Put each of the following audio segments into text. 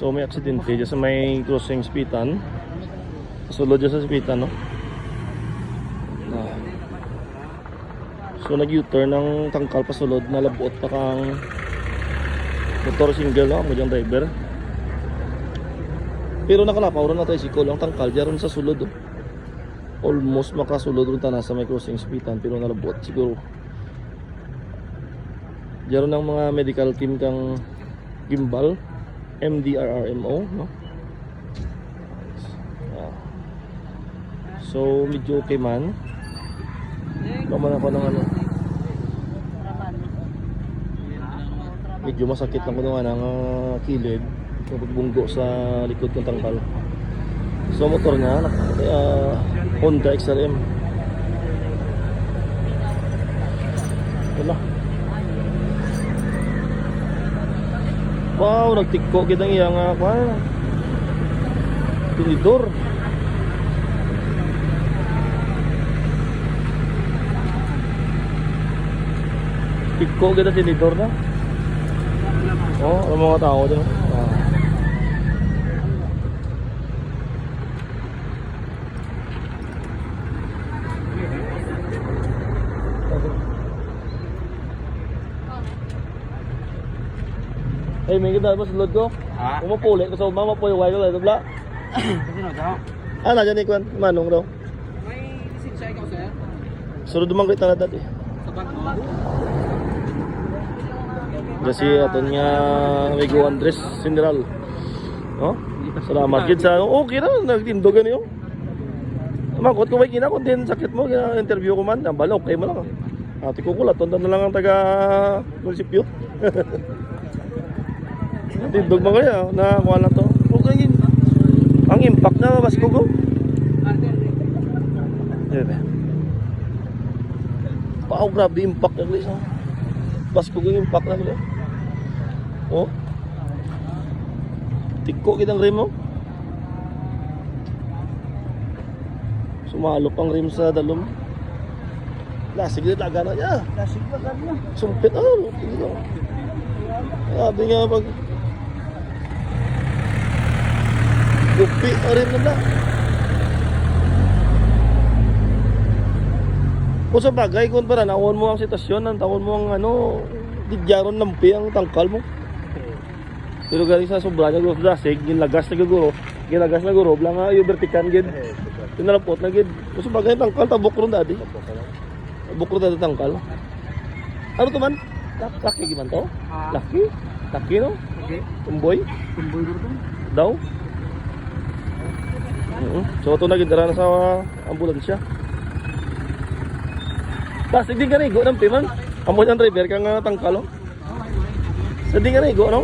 So may aksidente dyan sa may crossing spitan. Sulod dyan sa spitan, no? Ah. So nag-U-turn ng tangkal pa sulod na labot pa kang motor single, no? Mo dyan driver. Pero nakalapaw rin na tricycle ang tangkal dyan sa sulod, oh. Almost makasulod rin na sa may crossing spitan pero nalabot siguro. Dyan rin ang mga medical team kang gimbal. MDRRMO, no? Ah. So, medyo okay man. Naman ako ng ano. Medyo masakit lang ko ng ano, uh, kilid. Pagbunggo sa likod ng tangkal. So, motor niya, uh, Honda XRM. Wala. Wow, nagtikko kitang iya nga kwa. Tinidor. Tikko kita tinidor na. Oh, ang mga tao din. Ah. Ay, may kita ba sa lod ko? Ha? Umapuli ko sa mama po yung white ko bla. Kasi no, daw. Ah, nandiyan ni Kwan, manong daw. May lisensya ikaw, sir? Sunod dumang kita na dati. Sa bag mo? Kasi aton nga amigo Andres Sinderal. No? Salamat gid sa ano. Okay ra nagtindog niyo. Makot ko may kina kun din sakit mo kina interview ko man. Ang bala okay mo lang. Ate ko kulat tonton na lang ang taga munisipyo. Tindog mo kaya na kuha na to. Ang impact na mas ko ko. Yan. Wow, grabe impact na guys. ah. Basko yung impact na guys. Oh. Tiko kitang rim mo. Sumalo pang rim sa dalom. Lasig na taga na niya. Lasig na ganyan. Sumpit oh. Sabi nga pag Gupi na rin na Kung sa bagay, kung para naon mo ang sitwasyon, ang taon mo ang ano, digyaron lampi ang tangkal mo. Pero galing sa sobra niya, gusto dasig, ginlagas na gaguro, ginagas na guro, blang nga yung vertikan gid. Tinalapot na gid. Kung sa bagay, tangkal, tabok ron dati. Tabok ron dati tangkal. Ano to man? Laki giman to? Ha? Laki? Laki no? Tumboy? Tumboy dito. Daw? Oo. So ito na gidara na sa ambulansya. Tas di ka na igo ng piman. Amo ang driver ka nga tangkalo. Sa di ka no?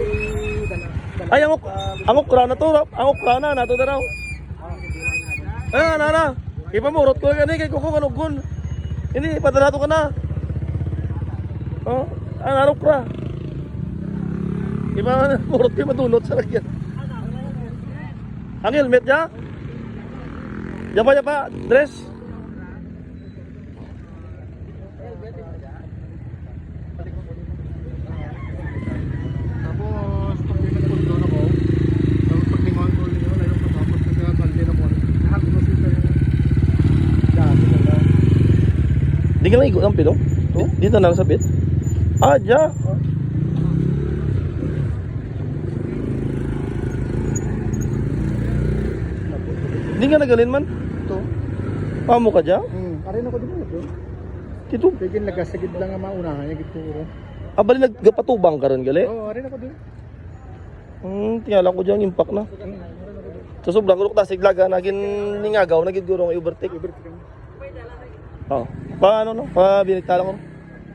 Ay ang ang okra na to, ang okra na nato na raw. Ah, na na. Ipamurot ko gani kay kuko kanugon. Ini padarato ka na. Oh, ang arok ra. Iba murot ko madunot sa lagyan. Ang helmet niya? Yapa, yapa, dress. Lang. Di ka na igo ng pilo? To? Dito na lang sa bit? Ah, dya. Di ka nagalin man? Pamo ka dya? Hmm. Arin ako din ito. Dito. Bigyan lagasagid lang ang maunahan gitu. Ah, bali nagpatubang ka rin gali? Oo, arin ako din. Hmm, tingala ko dyan, impact na. Sa sobrang kulok tasig laga, naging ningagaw, naging gurong overtake. Oo. Pa ano no? Pa binigtala ko.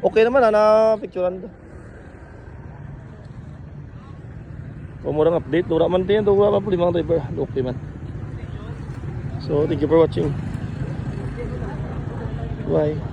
Okay naman ah, na picturean ko. Kung murang update, dura man din, dura pa limang driver. Okay man. So, thank you for watching. Bye.